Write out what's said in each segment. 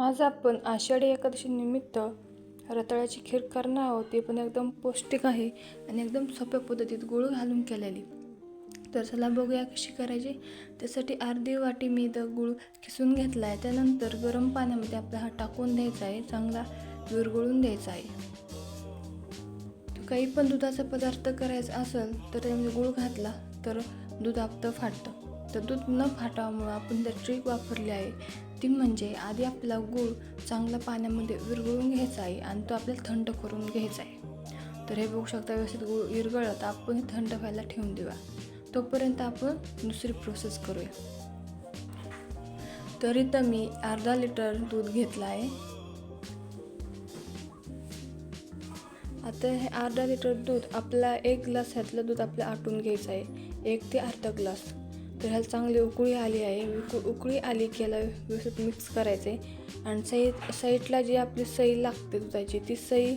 आज आपण आषाढी एकादशी निमित्त रताळ्याची खीर करणार आहोत. ते पण एकदम पौष्टिक आहे आणि एकदम सोप्या पद्धतीत गुळ घालून केलेली. तर चला बघूया कशी करायची. त्यासाठी अर्धी वाटी मी इथं गुळ किसून घेतला आहे त्यानंतर गरम पाण्यामध्ये आपला हा टाकून द्यायचा आहे. चांगला विरगळून द्यायचा आहे. काही पण दुधाचा पदार्थ करायचा असेल तर त्यामध्ये गुळ घातला तर दूध आपलं फाटतं तर दूध न फाटामुळं आपण जर ट्रिक वापरली आहे ती म्हणजे आधी आपला गूळ चांगला पाण्यामध्ये विरघळून घ्यायचा आहे आणि तो आपल्याला थंड करून घ्यायचा आहे. तर हे बघू शकता व्यवस्थित गूळ विरघळत आपण थंड व्हायला ठेवून देऊया. तोपर्यंत आपण दुसरी प्रोसेस करूया. तर इथं मी अर्धा लिटर दूध घेतलं आहे. आता हे अर्धा लिटर दूध आपला एक ग्लास ह्यातलं दूध आपलं आटून घ्यायचं आहे. एक ते अर्धा ग्लास. तर ह्याला चांगली उकळी आली आहे. उक उकळी आली की याला व्यवस्थित मिक्स करायचं आहे आणि सई साईडला जी आपली सई लागते दुधाची ती सई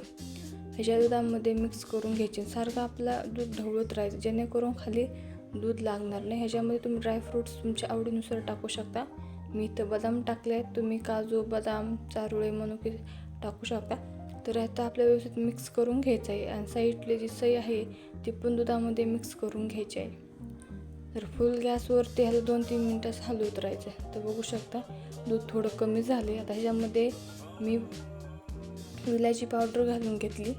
ह्याच्या दुधामध्ये मिक्स करून घ्यायची. सारखं आपला दूध ढवळत राहायचं. जेणेकरून खाली दूध लागणार नाही. ह्याच्यामध्ये तुम्ही ड्रायफ्रूट्स तुमच्या आवडीनुसार टाकू शकता. मी इथं बदाम टाकले आहेत. तुम्ही काजू बदाम चारोळे मनुके टाकू शकता. तर आता आपल्या व्यवस्थित मिक्स करून घ्यायचं आहे आणि साईडली जी सई आहे ती पण दुधामध्ये मिक्स करून घ्यायची आहे. तर फुल गॅसवरती ह्याला दोन तीन मिनटं हलवत राहायचं. आहे तर बघू शकता दूध थोडं कमी झाले आता ह्याच्यामध्ये मी विलायची पावडर घालून घेतली.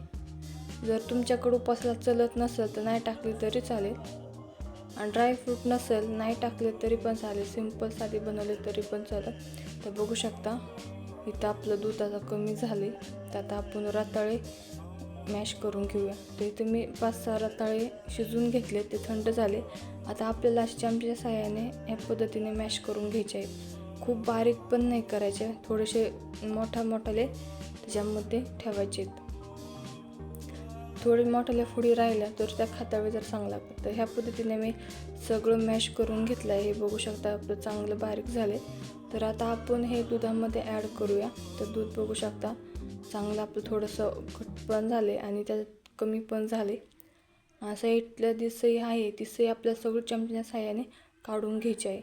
जर तुमच्याकडं उपासला चलत नसेल तर नाही टाकली तरी चालेल. आणि ड्रायफ्रूट नसेल नाही टाकले तरी पण चालेल. सिंपल साधी बनवले तरी पण चालेल. तर बघू शकता इथं आपलं दूध आता कमी झाले तर आता आपण रताळे मॅश करून घेऊया. तर इथे मी पाच सहा रताळे शिजवून घेतले ते थंड झाले. आता आपल्याला चमच्या साह्याने या पद्धतीने मॅश करून घ्यायचे आहे खूप बारीक पण नाही करायचे थोडेसे मोठा मोठाले त्याच्यामध्ये ठेवायचे आहेत. थोडी मोठ्याल्या फुडी राहिल्या तर त्या खातावे जर चांगला तर ह्या पद्धतीने मी सगळं मॅश करून घेतलं आहे हे बघू शकता आपलं चांगलं बारीक झाले तर आता आपण हे दुधामध्ये ॲड करूया. तर दूध बघू शकता चांगलं आपलं थोडंसं घट पण झाले आणि त्यात कमी पण झाले साईडला जी सई आहे ती सई आपल्या सगळं चमच्याच्या साह्याने काढून घ्यायची आहे.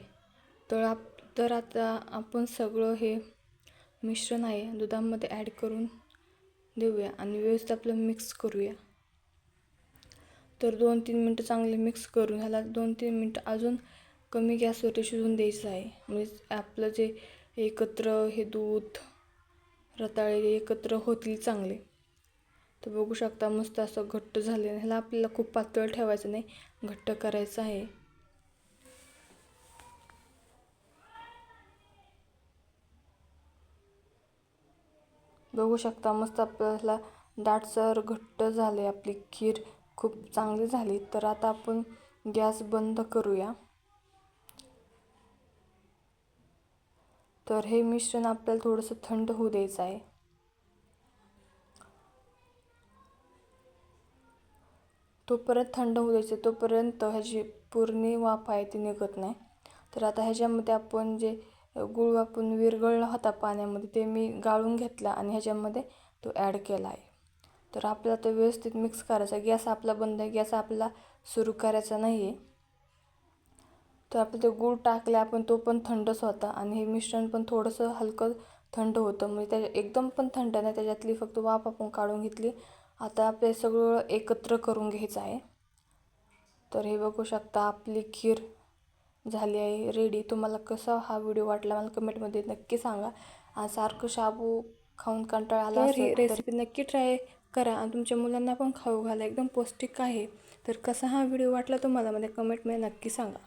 तर आप तर आता आपण सगळं हे मिश्रण आहे दुधामध्ये ॲड करून देऊया आणि व्यवस्थित आपलं मिक्स करूया. तर दोन तीन मिनटं चांगले मिक्स करून ह्याला दोन तीन मिनटं अजून कमी गॅसवरती शिजवून द्यायचं आहे. म्हणजे आपलं जे एकत्र हे दूध रताळे एकत्र होतील चांगले. तर बघू शकता मस्त असं घट्ट झाले ह्याला आपल्याला खूप पातळ ठेवायचं नाही घट्ट करायचं आहे. बघू शकता मस्त आपल्याला दाटसर घट्ट झाले आपली खीर. खूप चांगली झाली. तर आता आपण गॅस बंद करूया. तर हे मिश्रण आपल्याला थोडंसं थंड होऊ द्यायचं आहे. तोपर्यंत थंड होऊ द्यायचं. तोपर्यंत ह्याची पूर्ण वाफ आहे ती निघत नाही. तर आता ह्याच्यामध्ये आपण जे गुळ वापरून विरघळला होता पाण्यामध्ये ते मी गाळून घेतला आणि ह्याच्यामध्ये तो ॲड केला आहे. तर आपल्याला तो व्यवस्थित मिक्स करायचा. गॅस आपला बंद आहे. गॅस आपला सुरू करायचा नाही आहे. तर आपलं ते गूळ टाकले आपण तो पण थंडच होता आणि हे मिश्रण पण थोडंसं हलकं थंड होतं. म्हणजे त्याच्या एकदम पण थंड नाही. त्याच्यातली फक्त वाफ आपण काढून घेतली. आता आपले सगळं एकत्र करून घ्यायचं आहे. तर हे बघू शकता आपली खीर झाली आहे रेडी तुम्हाला कसा हा व्हिडिओ वाटला मला कमेंटमध्ये नक्की सांगा. आणि सारखं शाबू खाऊन कंटाळा आला रेसिपी नक्की ट्राय करा. आणि तुमच्या मुलांना पण खाऊ घाला. एकदम पौष्टिक आहे. तर कसा हा व्हिडिओ वाटला तुम्हाला मला कमेंटमध्ये नक्की सांगा.